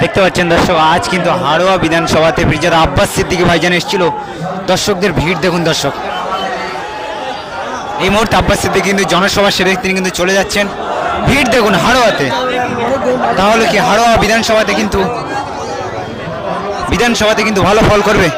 দেখতে পাচ্ছেন দর্শক, আজ কিন্তু হাড়োয়া বিধানসভাতে ব্রিজাদা আব্বাস সিদ্দিকী ভাইজান এসেছিল। দর্শকদের ভিড় দেখুন দর্শক। এই মুহূর্তে আব্বাস সিদ্দিকী কিন্তু জনসভা সেরে তিনি কিন্তু চলে যাচ্ছেন। ভিড় দেখুন হাড়োয়াতে। তাহলে কি হাড়োয়া বিধানসভাতে কিন্তু বিধানসভাতে কিন্তু ভালো ফল করবে?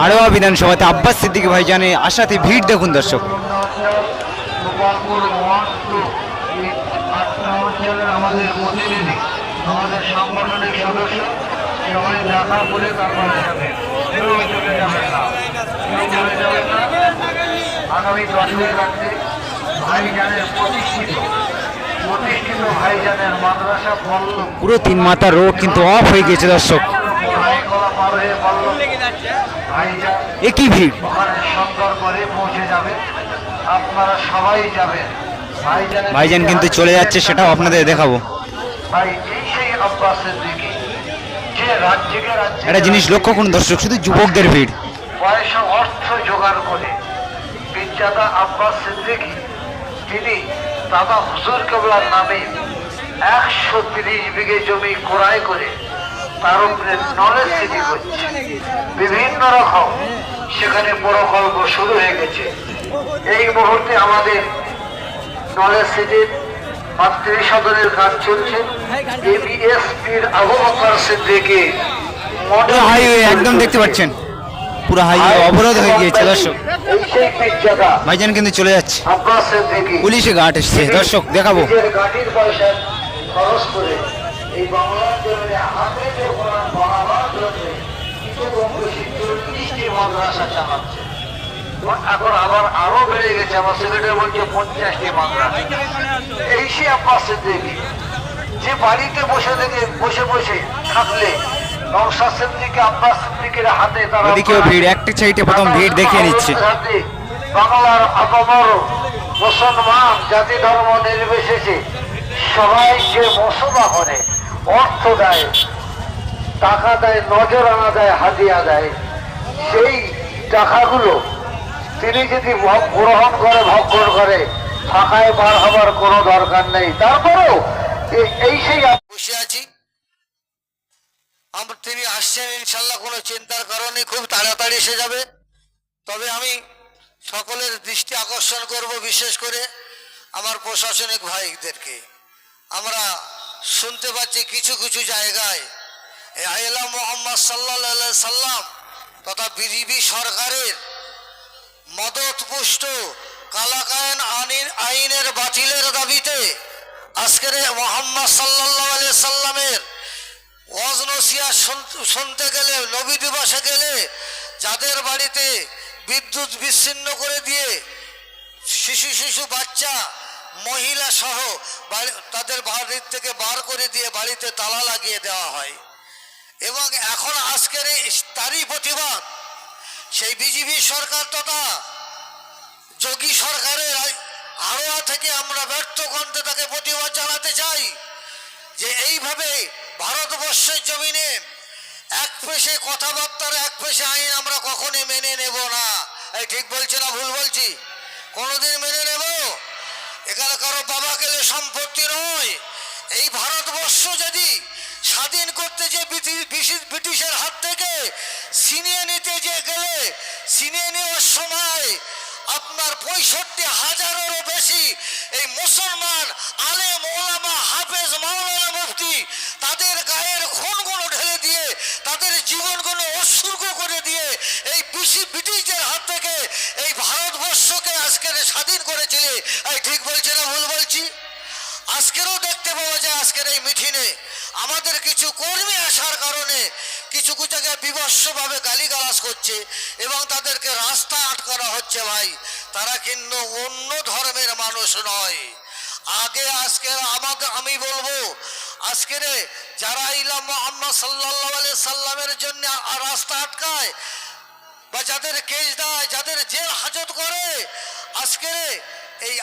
হাড়োয়া বিধানসভাতে আব্বাস সিদ্দিকী ভাইজানে আশাতে ভিড় দেখুন দর্শক। ভাইজানের পুরো তিন মাথা রোড কিন্তু অফ হয়ে গিয়েছে দর্শক ভাইগলা পার হয়ে পল্লব ভাইজান একই ভিড়? সুন্দর করে পৌঁছে যাবে। আপনারা সবাই যাবেন। ভাইজান কিন্তু চলে যাচ্ছে সেটাও আপনাদের দেখাবো। একটা জিনিস লক্ষ্য করুন দর্শক শুধু যুবকদের ভিড়। পয়সা অর্থ জোগাড় করে বিদ্যাদা আব্বাস সিদ্দিকী তিনি দাদা হুজুর কেবলার নামে একশো তিরিশ বিঘে জমি ক্রয় করে তার উপরে নলেজ সিটি করছে বিভিন্ন রকম। সেখানে প্রকল্প শুরু হয়ে গেছে। এই মুহূর্তে আমাদের নলেজ সিটির মাতৃ সদনের কাজ চলছে। এবিএসপির আবু বকর সিদ্দিকী পুরো হাইওয়ে একদম দেখতে পাচ্ছেন। পুরো হাইওয়ে অবরোধ হয়ে গিয়েছে দর্শক। ভাইজান কিন্তু চলে যাচ্ছে। পুলিশে গার্ড এসছে দর্শক দেখাবো। গাড়ির পয়সা খরচ করে এই বাংলার জন্য হাতে যে কোরআন বানাবার জন্য কিছু কম বেশি চল্লিশটি মাদ্রাসা চালাচ্ছে। এখন আবার আরও বেড়ে গেছে আমার সেক্রেটারি বলছে পঞ্চাশটি মাদ্রাসা। এই সে আব্বাস সিদ্দিকী যে বাড়িতে বসে থেকে বসে বসে থাকলে নওশাদ সিদ্দিকী আব্বাস সিদ্দিকের হাতে তারা ওদিকেও ভিড় একটি সাইডে প্রথম ভিড় দেখিয়ে নিচ্ছে। বাংলার আপামর মুসলমান জাতি ধর্ম নির্বিশেষে সবাইকে মসবা করে অর্থ দেয়, টাকা দেয় নজর আনা দেয় হাতিয়া দেয়। সেই টাকাগুলো তিনি যদি গ্রহণ করে ভক্ষণ করে, ফাঁকায় বার হবার কোনো দরকার নেই। তারপরেও এই সেই বসে আছি। তিনি আসছেন, ইনশাল্লাহ, কোনো চিন্তার কারণে খুব তাড়াতাড়ি এসে যাবে। তবে আমি সকলের দৃষ্টি আকর্ষণ করব, বিশেষ করে আমার প্রশাসনিক ভাইদেরকে। আমরা শুনতে পাচ্ছি কিছু কিছু জায়গায়। আইলা মোহাম্মদ সাল্লাহ সাল্লাম তথা বিজিবি সরকারের মদতপুষ্ট কালাকায়ন আইন আইনের বাতিলের দাবিতে আজকের মোহাম্মদ সাল্লাহ সাল্লামের ওয়াজনসিয়া শুনতে গেলে, নবী দিবসে গেলে যাদের বাড়িতে বিদ্যুৎ বিচ্ছিন্ন করে দিয়ে শিশু শিশু বাচ্চা মহিলা সহ তাদের বাড়ির থেকে বার করে দিয়ে বাড়িতে তালা লাগিয়ে দেওয়া হয়। এবং এখন আজকের এই তারই প্রতিবাদ। সেই বিজেপি সরকার তথা যোগী সরকারের আড়োয়া থেকে আমরা ব্যর্থ কণ্ঠে তাকে প্রতিবাদ জানাতে চাই যে এইভাবে ভারতবর্ষের জমিনে এক পেশে কথাবার্তার এক পেশে আইন আমরা কখনই মেনে নেব না। এই ঠিক বলছি না ভুল বলছি? কোনোদিন মেনে নেব? এখানে কারও বাবা গেলে সম্পত্তি নয়। এই ভারতবর্ষ যদি স্বাধীন করতে যে ব্রিটিশ- ব্রিটিশের হাত থেকে ছিনিয়ে নিতে যে গেলে, ছিনিয়ে নেওয়ার সময় আপনার পঁয়ষট্টি হাজারেরও বেশি এই মুসলমান আলেম, ওলামা, হাফেজ, মাওলানা মুফতি তাদের গায়ের খুনগুলো ঢেলে দিয়ে, তাদের জীবনগুলো উৎসর্গ করে দিয়ে এই বিশি ব্রিটিশদের হাত থেকে এই ভারতবর্ষকে আজকের করেছিলে ঠিক বলছি না ভুল বলছি? আজকেরও দেখতে পাওয়া যায় আজকের এই মিঠিনে আমাদের কিছু কর্মী আসার কারণে কিছু কিছু জায়গায় বিভৎসভাবে গালিগালাজ করছে এবং তাদেরকে রাস্তা আটকানো হচ্ছে ভাই। তারা কিন্তু অন্য ধর্মের মানুষ নয়। আগে আজকে আমাকে আমি বলব, আজকের যারা ইলাম মোহাম্মদ সাল্লাহ আলি সাল্লামের জন্য রাস্তা আটকায় বা যাদের কেস দেয়, যাদের জেল হাজত করে আজকে এই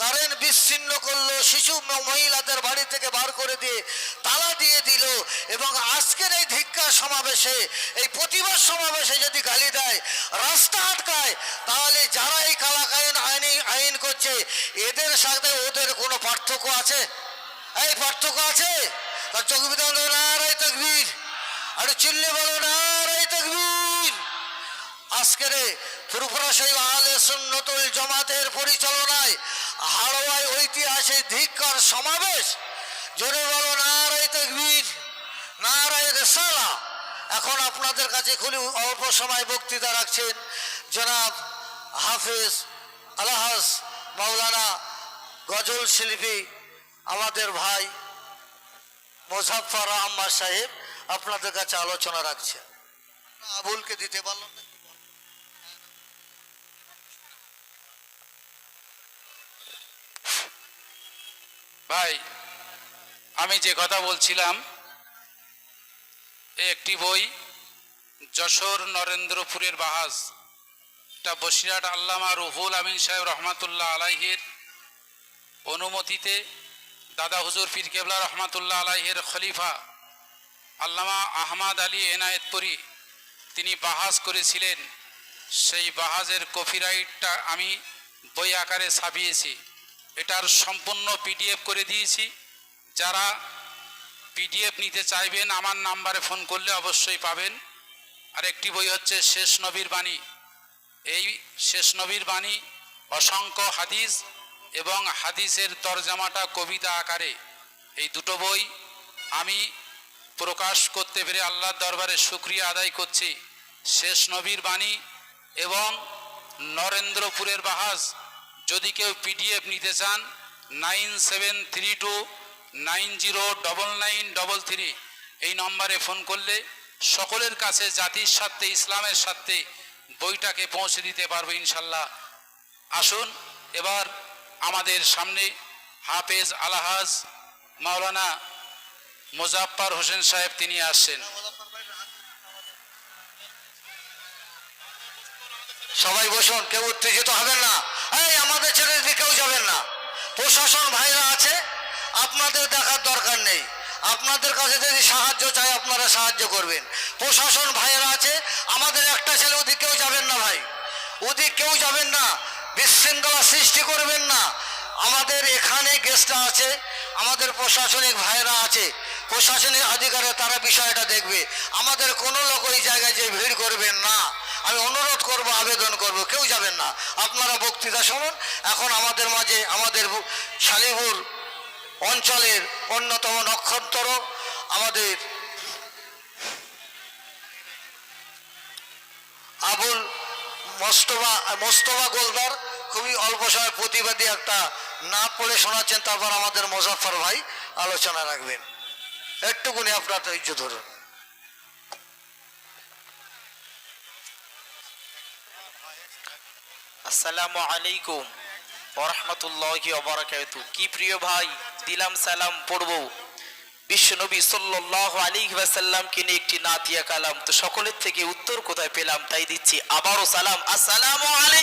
কারেন্ট বিচ্ছিন্ন করল, শিশু মহিলাদের বাড়ি থেকে বার করে দিয়ে তালা দিয়ে দিল এবং আজকের এই ধিক্কার সমাবেশে, এই প্রতিবাদ সমাবেশে যদি গালি দেয়, রাস্তা আটকায়, তাহলে যারা এই কালাকায়ন আইন আইন করছে, এদের সাথে ওদের কোনো পার্থক্য আছে? এই পার্থক্য আছে? তার চোখ বিধান নারাই তকবীর। আর চিল্লে বলো নারাই তকবীর। আজকের ফুরফুরা শৈব আলে সুন্নতুল জামাতের পরিচালনায় হাড়োয়ায় ঐতিহাসিক ধিক্কার সমাবেশ। জোরে বলো নারাই তকবীর নারাই রেসালা। এখন আপনাদের কাছে খুবই অল্প সময় বক্তৃতা রাখছেন জনাব হাফিজ আলহাস মাওলানা গজল শিল্পী আমাদের ভাই মোজাফর আহম্মদ সাহেব আপনাদের কাছে আলোচনা রাখছেন। আবুলকে দিতে পারলাম না। ভাই, আমি যে কথা বলছিলাম একটি বই, যশোর নরেন্দ্রপুরের বাহাজ। এটা বসিরহাট আল্লামা রুহুল আমিন সাহেব রহমাতুল্লাহ আলাইহের অনুমতিতে দাদা হুজুর পীর কেবলা রহমাতুল্লাহ আলাইহের খলিফা আল্লামা আহমাদ আলী এনায়েতপুরি তিনি বাহাজ করেছিলেন। সেই বাহাজের কপিরাইটটা আমি বই আকারে ছাপিয়েছি। এটার সম্পূর্ণ পিডিএফ করে দিয়েছি। যারা পিডিএফ নিতে চাইবেন, আমার নাম্বারে ফোন করলে অবশ্যই পাবেন। আর একটি বই হচ্ছে শেষ নবীর বাণী। এই শেষ নবীর বাণী অসংখ্য হাদিস এবং হাদিসের তরজামাটা কবিতা আকারে। এই দুটো বই আমি প্রকাশ করতে পেরে আল্লাহর দরবারে শুক্রিয়া আদায় করছি। শেষ নবীর বাণী এবং নরেন্দ্রপুরের বাহাজ যদি কেউ পিডিএফ নিতে চান nine seven three two nine zero double nine double three এই নম্বরে ফোন করলে সকলের কাছে জাতির স্বার্থে, ইসলামের স্বার্থে বইটাকে পৌঁছে দিতে পারব ইনশাল্লাহ। আসুন, এবার আমাদের সামনে হাফেজ আলাহাজ মাওলানা মোজাফফর হোসেন সাহেব তিনি আসছেন। সবাই বসুন, কেউ উত্তেজিত হবেন না। আমাদের ছেড়ে কেউ যাবেন না। প্রশাসন ভাইরা আছে, আপনাদের দেখার দরকার নেই। আপনাদের কাছে যদি সাহায্য চাই, আপনারা সাহায্য করবেন। প্রশাসন ভাইয়েরা আছে, আমাদের একটা ছেলে, ওদিক কেউ যাবেন না ভাই। ওদিক কেউ যাবেন না, বিশৃঙ্খলা সৃষ্টি করবেন না। আমাদের এখানে গেস্টরা আছে, আমাদের প্রশাসনিক ভাইয়েরা আছে। প্রশাসনিক আধিকারে তারা বিষয়টা দেখবে। আমাদের কোনো লোক ওই জায়গায় যে ভিড় করবেন আমি অনুরোধ করব, আবেদন করব, কেউ যাবেন না। আপনারা বক্তৃতা শুনুন। এখন আমাদের মাঝে, আমাদের শালিপুর অঞ্চলের অন্যতম নক্ষত্র আমাদের আবুল মোস্তফা মোস্তফা গোলদার। খুবই অল্প সময় প্রতিবাদী একটা না পড়ে শোনাচ্ছেন। তারপর আমাদের মোজাফর ভাই আলোচনা রাখবেন। একটুকুনি আপনার ধৈর্য ধরুন। আসসালামু আলাইকুম ওরহমতুল্লাহ ওবরাকাতু। কি প্রিয় ভাই, দিলাম সালাম পড়ব। বিশ্বনবী সাল্লাহ আলী ওয়াসাল্লামকে নিয়ে একটি নাতিয়া কালাম। তো সকলের থেকে উত্তর কোথায় পেলাম তাই দিচ্ছি। আবারও সালাম। আসসালামু আলাইকুম।